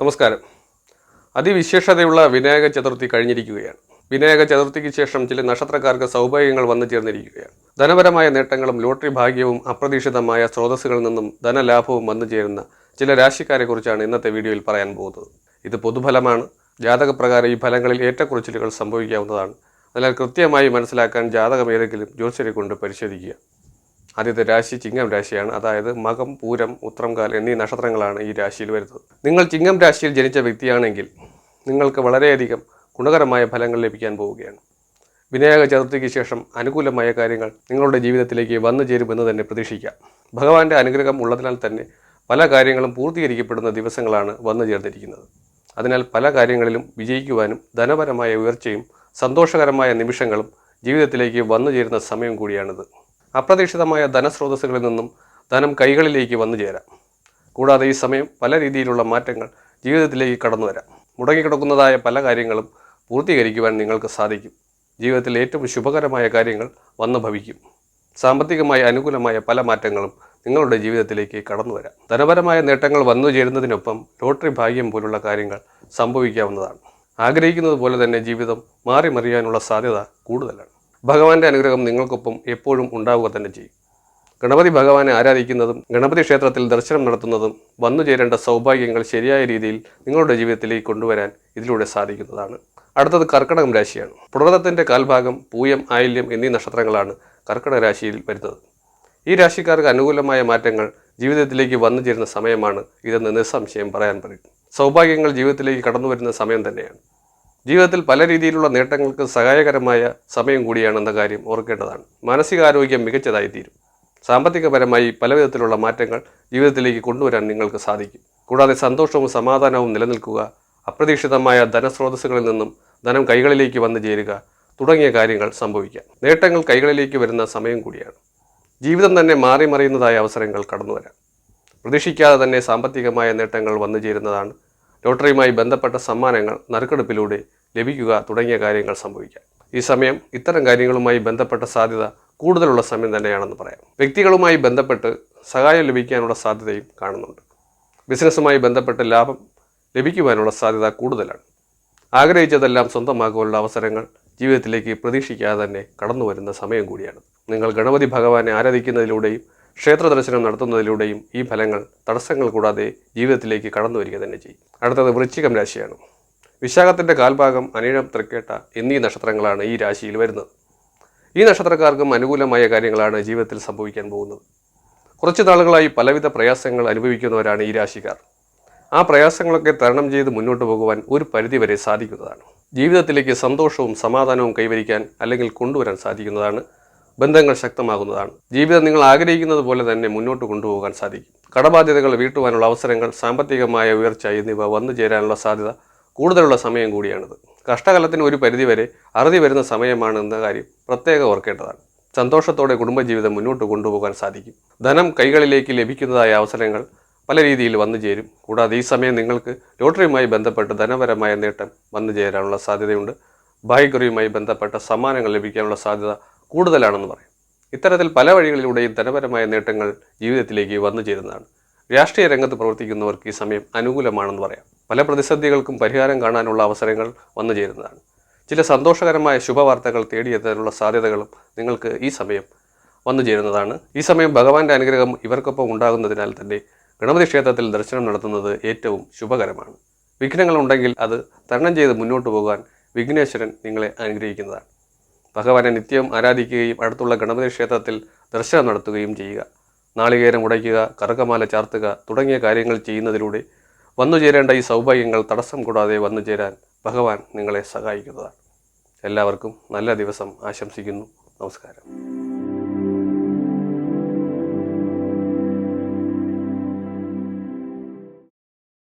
നമസ്കാരം. അതിവിശേഷതയുള്ള വിനായക ചതുർത്ഥി കഴിഞ്ഞിരിക്കുകയാണ്. വിനായക ചതുർത്ഥിക്ക് ശേഷം ചില നക്ഷത്രക്കാർക്ക് സൗഭാഗ്യങ്ങൾ വന്നു ചേർന്നിരിക്കുകയാണ്. ധനപരമായ നേട്ടങ്ങളും ലോട്ടറി ഭാഗ്യവും അപ്രതീക്ഷിതമായ സ്രോതസ്സുകളിൽ നിന്നും ധനലാഭവും വന്നു ചേരുന്ന ചില രാശിക്കാരെക്കുറിച്ചാണ് ഇന്നത്തെ വീഡിയോയിൽ പറയാൻ പോകുന്നത്. ഇത് പൊതുഫലമാണ്. ജാതകപ്രകാരം ഈ ഫലങ്ങളിൽ ഏറ്റക്കുറച്ചിലുകൾ സംഭവിക്കാവുന്നതാണ്. അതിനാൽ കൃത്യമായി മനസ്സിലാക്കാൻ ജാതകം ഏതെങ്കിലും ജ്യോത്സ്യരെ കൊണ്ട് പരിശോധിക്കുക. ആദ്യത്തെ രാശി ചിങ്ങം രാശിയാണ്. അതായത് മകം പൂരം ഉത്രംകാൽ എന്നീ നക്ഷത്രങ്ങളാണ് ഈ രാശിയിൽ വരുന്നത്. നിങ്ങൾ ചിങ്ങം രാശിയിൽ ജനിച്ച വ്യക്തിയാണെങ്കിൽ നിങ്ങൾക്ക് വളരെയധികം ഗുണകരമായ ഫലങ്ങൾ ലഭിക്കാൻ പോവുകയാണ്. വിനായക ചതുർത്ഥിക്ക് ശേഷം അനുകൂലമായ കാര്യങ്ങൾ നിങ്ങളുടെ ജീവിതത്തിലേക്ക് വന്നു ചേരുമെന്ന് തന്നെ പ്രതീക്ഷിക്കാം. ഭഗവാന്റെ അനുഗ്രഹം ഉള്ളതിനാൽ തന്നെ പല കാര്യങ്ങളും പൂർത്തീകരിക്കപ്പെടുന്ന ദിവസങ്ങളാണ് വന്നു ചേർന്നിരിക്കുന്നത്. അതിനാൽ പല കാര്യങ്ങളിലും വിജയിക്കുവാനും ധനപരമായ ഉയർച്ചയും സന്തോഷകരമായ നിമിഷങ്ങളും ജീവിതത്തിലേക്ക് വന്നു ചേരുന്ന സമയം കൂടിയാണിത്. അപ്രതീക്ഷിതമായ ധനസ്രോതസ്സുകളിൽ നിന്നും ധനം കൈകളിലേക്ക് വന്നു ചേരാം. കൂടാതെ ഈ സമയം പല രീതിയിലുള്ള മാറ്റങ്ങൾ ജീവിതത്തിലേക്ക് കടന്നു വരാം. മുടങ്ങിക്കിടക്കുന്നതായ പല കാര്യങ്ങളും പൂർത്തീകരിക്കുവാൻ നിങ്ങൾക്ക് സാധിക്കും. ജീവിതത്തിൽ ഏറ്റവും ശുഭകരമായ കാര്യങ്ങൾ വന്നു ഭവിക്കും. സാമ്പത്തികമായി അനുകൂലമായ പല മാറ്റങ്ങളും നിങ്ങളുടെ ജീവിതത്തിലേക്ക് കടന്നു വരാം. ധനപരമായ നേട്ടങ്ങൾ വന്നു ചേരുന്നതിനൊപ്പം ലോട്ടറി ഭാഗ്യം പോലുള്ള കാര്യങ്ങൾ സംഭവിക്കാവുന്നതാണ്. ആഗ്രഹിക്കുന്നത് പോലെ തന്നെ ജീവിതം മാറി മറിയാനുള്ള സാധ്യത കൂടുതലാണ്. ഭഗവാന്റെ അനുഗ്രഹം നിങ്ങൾക്കൊപ്പം എപ്പോഴും ഉണ്ടാവുക തന്നെ ചെയ്യും. ഗണപതി ഭഗവാനെ ആരാധിക്കുന്നതും ഗണപതി ക്ഷേത്രത്തിൽ ദർശനം നടത്തുന്നതും വന്നു ചേരേണ്ട സൗഭാഗ്യങ്ങൾ ശരിയായ രീതിയിൽ നിങ്ങളുടെ ജീവിതത്തിലേക്ക് കൊണ്ടുവരാൻ ഇതിലൂടെ സാധിക്കുന്നതാണ്. അടുത്തത് കർക്കടകം രാശിയാണ്. പുണർത്തത്തിന്റെ കാൽഭാഗം പൂയം ആയില്യം എന്നീ നക്ഷത്രങ്ങളാണ് കർക്കടക രാശിയിൽ വരുന്നത്. ഈ രാശിക്കാർക്ക് അനുകൂലമായ മാറ്റങ്ങൾ ജീവിതത്തിലേക്ക് വന്നു ചേരുന്ന സമയമാണ് ഇതെന്ന് നിസ്സംശയം പറയാൻ പറയും സൗഭാഗ്യങ്ങൾ ജീവിതത്തിലേക്ക് കടന്നു വരുന്ന സമയം തന്നെയാണ്. ജീവിതത്തിൽ പല രീതിയിലുള്ള നേട്ടങ്ങൾക്ക് സഹായകരമായ സമയം കൂടിയാണെന്ന കാര്യം ഓർക്കേണ്ടതാണ്. മാനസികാരോഗ്യം മികച്ചതായിത്തീരും. സാമ്പത്തികപരമായി പലവിധത്തിലുള്ള മാറ്റങ്ങൾ ജീവിതത്തിലേക്ക് കൊണ്ടുവരാൻ നിങ്ങൾക്ക് സാധിക്കും. കൂടാതെ സന്തോഷവും സമാധാനവും നിലനിൽക്കുക അപ്രതീക്ഷിതമായ ധനസ്രോതസ്സുകളിൽ നിന്നും ധനം കൈകളിലേക്ക് വന്നു ചേരുക തുടങ്ങിയ കാര്യങ്ങൾ സംഭവിക്കാം. നേട്ടങ്ങൾ കൈകളിലേക്ക് വരുന്ന സമയം കൂടിയാണ്. ജീവിതം തന്നെ മാറി മറിയുന്നതായ അവസരങ്ങൾ കടന്നു വരാം പ്രതീക്ഷിക്കാതെ തന്നെ സാമ്പത്തികമായ നേട്ടങ്ങൾ വന്നു ചേരുന്നതാണ് ലോട്ടറിയുമായി ബന്ധപ്പെട്ട സമ്മാനങ്ങൾ നറുക്കെടുപ്പിലൂടെ ലഭിക്കുക തുടങ്ങിയ കാര്യങ്ങൾ സംഭവിക്കാം. ഈ സമയം ഇത്തരം കാര്യങ്ങളുമായി ബന്ധപ്പെട്ട സാധ്യത കൂടുതലുള്ള സമയം തന്നെയാണെന്ന് പറയാം. വ്യക്തികളുമായി ബന്ധപ്പെട്ട് സഹായം ലഭിക്കാനുള്ള സാധ്യതയും കാണുന്നുണ്ട്. ബിസിനസ്സുമായി ബന്ധപ്പെട്ട് ലാഭം ലഭിക്കുവാനുള്ള സാധ്യത കൂടുതലാണ്. ആഗ്രഹിച്ചതെല്ലാം സ്വന്തമാക്കുവാനുള്ള അവസരങ്ങൾ ജീവിതത്തിലേക്ക് പ്രതീക്ഷിക്കാതെ തന്നെ കടന്നു വരുന്ന സമയം കൂടിയാണ്. നിങ്ങൾ ഗണപതി ഭഗവാനെ ആരാധിക്കുന്നതിലൂടെയും ക്ഷേത്ര ദർശനം നടത്തുന്നതിലൂടെയും ഈ ഫലങ്ങൾ തടസ്സങ്ങൾ കൂടാതെ ജീവിതത്തിലേക്ക് കടന്നു വരിക തന്നെ ചെയ്യും. അടുത്തത് വൃശ്ചികം രാശിയാണ്. വിശാഖത്തിന്റെ കാൽഭാഗം അനിഴം തൃക്കേട്ട എന്നീ നക്ഷത്രങ്ങളാണ് ഈ രാശിയിൽ വരുന്നത്. ഈ നക്ഷത്രക്കാർക്കും അനുകൂലമായ കാര്യങ്ങളാണ് ജീവിതത്തിൽ സംഭവിക്കാൻ പോകുന്നത്. കുറച്ച് നാളുകളായി പലവിധ പ്രയാസങ്ങൾ അനുഭവിക്കുന്നവരാണ് ഈ രാശിക്കാർ. ആ പ്രയാസങ്ങളൊക്കെ തരണം ചെയ്ത് മുന്നോട്ട് പോകുവാൻ ഒരു പരിധിവരെ സാധിക്കുന്നതാണ്. ജീവിതത്തിലേക്ക് സന്തോഷവും സമാധാനവും കൈവരിക്കാൻ അല്ലെങ്കിൽ കൊണ്ടുവരാൻ സാധിക്കുന്നതാണ് ബന്ധങ്ങൾ ശക്തമാകുന്നതാണ്. ജീവിതം നിങ്ങൾ ആഗ്രഹിക്കുന്നത് പോലെ തന്നെ മുന്നോട്ട് കൊണ്ടുപോകാൻ സാധിക്കും. കടബാധ്യതകൾ വീട്ടുവാനുള്ള അവസരങ്ങൾ സാമ്പത്തികമായ ഉയർച്ച എന്നിവ വന്നു ചേരാനുള്ള സാധ്യത കൂടുതലുള്ള സമയം കൂടിയാണിത്. കഷ്ടകാലത്തിന് ഒരു പരിധിവരെ അറുതി വരുന്ന സമയമാണ് എന്ന കാര്യം പ്രത്യേകം ഓർക്കേണ്ടതാണ്. സന്തോഷത്തോടെ കുടുംബജീവിതം മുന്നോട്ട് കൊണ്ടുപോകാൻ സാധിക്കും. ധനം കൈകളിലേക്ക് ലഭിക്കുന്നതായ അവസരങ്ങൾ പല രീതിയിൽ വന്നു ചേരും. കൂടാതെ ഈ സമയം നിങ്ങൾക്ക് ലോട്ടറിയുമായി ബന്ധപ്പെട്ട് ധനപരമായ നേട്ടം വന്നു ചേരാനുള്ള സാധ്യതയുണ്ട്. ഭാഗ്യക്കുറിയുമായി ബന്ധപ്പെട്ട സമ്മാനങ്ങൾ ലഭിക്കാനുള്ള സാധ്യത കൂടുതലാണെന്ന് പറയും. ഇത്തരത്തിൽ പല വഴികളിലൂടെയും ധനപരമായ നേട്ടങ്ങൾ ജീവിതത്തിലേക്ക് വന്നു ചേരുന്നതാണ്. രാഷ്ട്രീയ രംഗത്ത് പ്രവർത്തിക്കുന്നവർക്ക് ഈ സമയം അനുകൂലമാണെന്ന് പറയാം. പല പ്രതിസന്ധികൾക്കും പരിഹാരം കാണാനുള്ള അവസരങ്ങൾ വന്നു ചേരുന്നതാണ്. ചില സന്തോഷകരമായ ശുഭവാർത്തകൾ തേടിയെത്താനുള്ള സാധ്യതകളും നിങ്ങൾക്ക് ഈ സമയം വന്നു ചേരുന്നതാണ്. ഈ സമയം ഭഗവാന്റെ അനുഗ്രഹം ഇവർക്കൊപ്പം ഉണ്ടാകുന്നതിനാൽ തന്നെ ഗണപതി ക്ഷേത്രത്തിൽ ദർശനം നടത്തുന്നത് ഏറ്റവും ശുഭകരമാണ്. വിഘ്നങ്ങൾ ഉണ്ടെങ്കിൽ അത് തരണം ചെയ്ത് മുന്നോട്ട് പോകാൻ വിഘ്നേശ്വരൻ നിങ്ങളെ അനുഗ്രഹിക്കുന്നതാണ്. ഭഗവാനെ നിത്യം ആരാധിക്കുകയും അടുത്തുള്ള ഗണപതി ക്ഷേത്രത്തിൽ ദർശനം നടത്തുകയും ചെയ്യുക. നാളികേരം ഉടയ്ക്കുക കറുകമാല ചാർത്തുക തുടങ്ങിയ കാര്യങ്ങൾ ചെയ്യുന്നതിലൂടെ വന്നു ചേരേണ്ട ഈ സൗഭാഗ്യങ്ങൾ തടസ്സം കൂടാതെ വന്നു ചേരാൻ ഭഗവാൻ നിങ്ങളെ സഹായിക്കുന്നതാണ്. എല്ലാവർക്കും നല്ല ദിവസം ആശംസിക്കുന്നു. നമസ്കാരം.